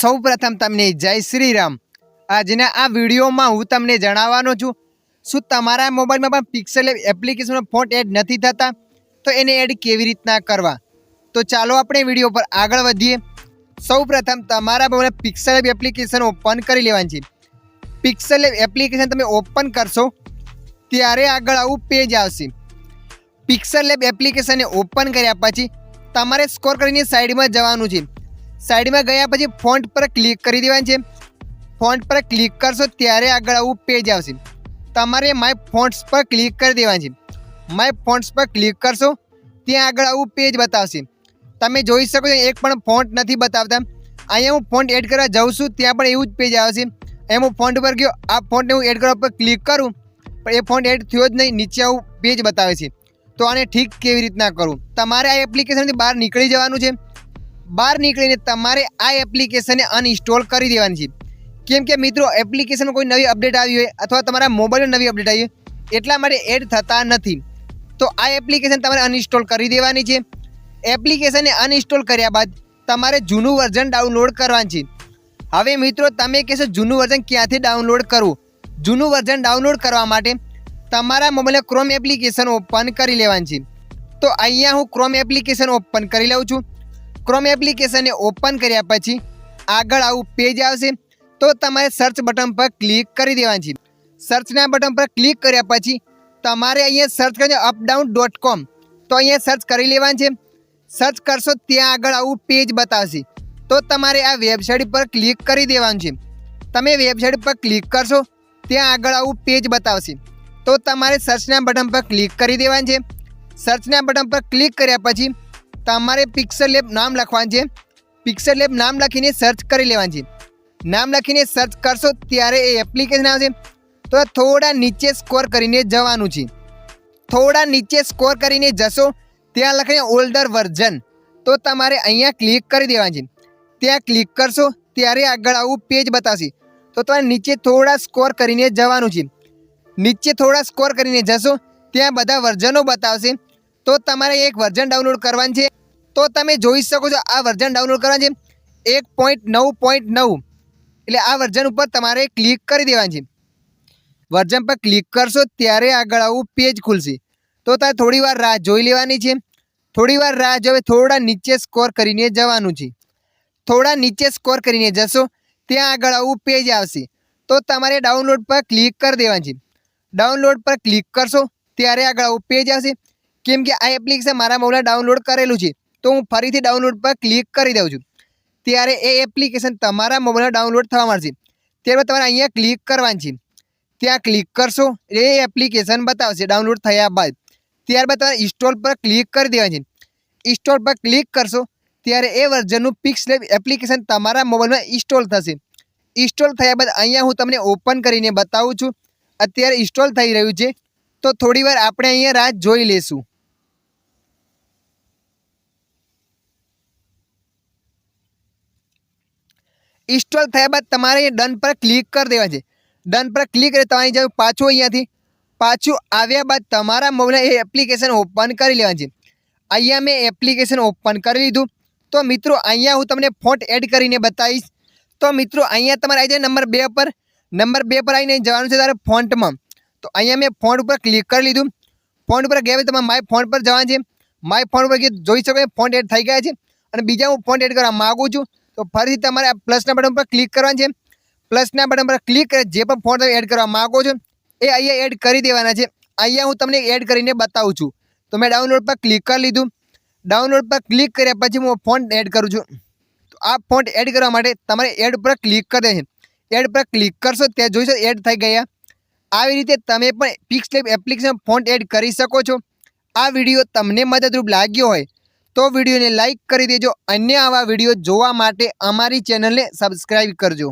સૌ પ્રથમ તમને જય શ્રી રામ આજના આ વિડીયોમાં હું તમને જણાવવાનો છું, શું તમારા મોબાઈલમાં પણ પિક્સેલ એપ્લિકેશનનો ફોટ એડ નથી થતા? તો એને એડ કેવી રીતના કરવા? તો ચાલો આપણે વીડિયો પર આગળ વધીએ. સૌ પ્રથમ તમારા મોબાઈલ પિક્સેલ એપ્લિકેશન ઓપન કરી લેવાની છે. પિક્સેલ એપ્લિકેશન તમે ઓપન કરશો, ત્યારે આગળ આવું પેજ આવશે. પિક્સેલ લેબ એપ્લિકેશનને ઓપન કર્યા પછી તમારે સ્કોર કરીને સાઈડમાં જવાનું છે. સાઈડમાં ગયા પછી ફોન્ટ પર ક્લિક કરી દેવાનું છે. ફોન્ટ પર ક્લિક કરશો ત્યારે આગળ આવું પેજ આવશે. તમારે માય ફોન્ટ્સ પર ક્લિક કરી દેવાનું છે. માય ફોન્ટ્સ પર ક્લિક કરશો ત્યાં આગળ આવું પેજ બતાવશે. તમે જોઈ શકો છો એક પણ ફોન્ટ નથી બતાવતા. અહીંયા હું ફોન્ટ એડ કરવા જાઉં છું ત્યાં પણ એવું જ પેજ આવશે એમ હું ફોન્ટ પર ગયો, આ ફોન્ટને હું એડ કરવા પર ક્લિક કરું, પણ એ ફોન્ટ એડ થયો જ નહીં, નીચે આવું પેજ બતાવે છે. તો આને ઠીક કેવી રીતના કરું? તમારે આ એપ્લિકેશનથી બહાર નીકળી જવાનું છે. બહાર નીકળીને તમારે આ એપ્લિકેશનને અનઇન્સ્ટોલ કરી દેવાની છે. કેમ કે મિત્રો એપ્લિકેશનમાં કોઈ નવી અપડેટ આવી હોય અથવા તમારા મોબાઈલમાં નવી અપડેટ આવી હોય, એટલા માટે એડ થતા નથી. તો આ એપ્લિકેશન તમારે અનઇન્સ્ટોલ કરી દેવાની છે. એપ્લિકેશનને અનઇન્સ્ટોલ કર્યા બાદ તમારે જૂનું વર્ઝન ડાઉનલોડ કરવાનું છે. હવે મિત્રો, તમે કહેશો જૂનું વર્ઝન ક્યાંથી ડાઉનલોડ કરવું? જૂનું વર્ઝન ડાઉનલોડ કરવા માટે તમારા મોબાઈલે ક્રોમ એપ્લિકેશન ઓપન કરી લેવાની છે. તો અહીંયા હું ક્રોમ એપ્લિકેશન ઓપન કરી લઉં છું. ક્રોમ એપ્લિકેશનને ઓપન કર્યા પછી આગળ આવું પેજ આવશે, તો તમારે સર્ચ બટન પર ક્લિક કરી દેવાની છે. સર્ચના બટન પર ક્લિક કર્યા પછી તમારે અહીંયા સર્ચ કરજો અપડાઉન ડોટ કોમ તો અહીંયા સર્ચ કરી લેવાનું છે. સર્ચ કરશો ત્યાં આગળ આવું પેજ બતાવશે, તો તમારે આ વેબસાઇટ પર ક્લિક કરી દેવાનું છે. તમે વેબસાઇટ પર ક્લિક કરશો, ત્યાં આગળ આવું પેજ બતાવશે, તો તમારે સર્ચના બટન પર ક્લિક કરી દેવાનું છે. સર્ચના બટન પર ક્લિક કર્યા પછી તમારે પિક્સર લેબ નામ લખવાનું છે. પિક્સર લેબ નામ લખીને સર્ચ કરી લેવાનું છે. નામ લખીને સર્ચ કરશો ત્યારે એ એપ્લિકેશન આવશે. તો થોડા નીચે સ્કોર કરીને જવાનું છે. થોડા નીચે સ્કોર કરીને જશો, ત્યાં લખીને ઓલ્ડર વર્ઝન તો તમારે અહીંયા ક્લિક કરી દેવાનું છે. ત્યાં ક્લિક કરશો, ત્યારે આગળ આવું પેજ બતાવશે. તો તમારે નીચે થોડા સ્કોર કરીને જવાનું છે. નીચે થોડા સ્કોર કરીને જશો, ત્યાં બધા વર્ઝનો બતાવશે. તો તમારે એક વર્ઝન ડાઉનલોડ કરવાનું છે. તો તમે જોઈ શકો છો આ વર્ઝન ડાઉનલોડ કરવાનું છે. એક પોઈન્ટ નવ પોઈન્ટ નવ. એટલે આ વર્ઝન ઉપર તમારે ક્લિક કરી દેવાનું છે. વર્ઝન પર ક્લિક કરશો ત્યારે આગળ આવું પેજ ખુલશે. તો તારે થોડી વાર રાહ જોઈ લેવાની છે. થોડી વાર રાહ જોવે થોડા નીચે સ્કોર કરીને જવાનું છે. થોડા નીચે સ્કોર કરીને જશો ત્યાં આગળ આવું પેજ આવશે. તો તમારે ડાઉનલોડ પર ક્લિક કરી દેવાનું છે. ડાઉનલોડ પર ક્લિક કરશો ત્યારે આગળ આવું પેજ આવશે. કેમ કે આ એપ્લિકેશન મારા મોબાઈલ ડાઉનલોડ કરેલું છે. તો હું ફરીથી ડાઉનલોડ પર ક્લિક કરી દઉં છું. ત્યારે એ એપ્લિકેશન તમારા મોબાઈલમાં ડાઉનલોડ થવા મળશે ત્યારબાદ તમારે અહીંયા ક્લિક કરવાની છે. ત્યાં ક્લિક કરશો. એ એપ્લિકેશન બતાવશે ડાઉનલોડ થયા બાદ. ત્યારબાદ તમારે ઇન્સ્ટોલ પર ક્લિક કરી દેવાની છે. ઇન્સ્ટોલ પર ક્લિક કરશો. ત્યારે એ વર્ઝનનું પિક્સ એપ્લિકેશન તમારા મોબાઈલમાં ઇન્સ્ટોલ થશે. ઇન્સ્ટોલ થયા બાદ અહીંયા હું તમને ઓપન કરીને બતાવું છું. અત્યારે ઇન્સ્ટોલ થઈ રહ્યું છે. તો થોડીવાર આપણે અહીંયા રાહ જોઈ લેશું ઇન્સ્ટોલ થયા બાદ તમારે ડન પર ક્લિક કરી દેવા છે. ડન પર ક્લિક કરી તમારી જાવ પાછું અહીંયાથી. પાછું આવ્યા બાદ તમારા મોબાઈલ એ એપ્લિકેશન ઓપન કરી લેવા છે. અહીંયા મેં એપ્લિકેશન ઓપન કરી લીધું. તો મિત્રો, અહીંયા હું તમને ફોન્ટ એડ કરીને બતાવીશ. તો મિત્રો, અહીંયા તમારે આવી જાય નંબર બે પર. નંબર બે પર આવીને જવાનું છે તારે ફોન્ટમાં તો અહીંયા મેં ફોન્ટ ઉપર ક્લિક કરી લીધું. ફોન્ટ ઉપર ગયા તમારે માય ફોન્ટ પર જવાનું છે. માય ફોન્ટ ઉપર જોઈ શકો ફોન્ટ એડ થઈ ગયા છે. અને બીજા હું ફોન્ટ એડ કરવા માગું છું. તો ફરીથી તમારે પ્લસના બટન પર ક્લિક કરવાનું છે. પ્લસના બટન પર ક્લિક કરે જે પણ ફોન તમે એડ કરવા માગો છો, એ અહીંયા એડ કરી દેવાના છે. અહીંયા હું તમને એડ કરીને બતાવું છું. તો મેં ડાઉનલોડ પર ક્લિક કરી લીધું. ડાઉનલોડ પર ક્લિક કર્યા પછી હું ફોન્ટ એડ કરું છું. તો આ ફોન્ટ એડ કરવા માટે તમારે એડ પર ક્લિક કરી છે. એડ પર ક્લિક કરશો ત્યાં જોઈશો એડ થઈ ગયા. આવી રીતે તમે પણ પિક્સલેબ એપ્લિકેશન ફોન્ટ એડ કરી શકો છો. આ વીડિયો તમને મદદરૂપ લાગ્યો હોય તો વિડીયોને લાઇક કરી દેજો. અન્ય આવા વીડિયો જોવા માટે અમારી ચેનલને સબસ્ક્રાઈબ કરજો.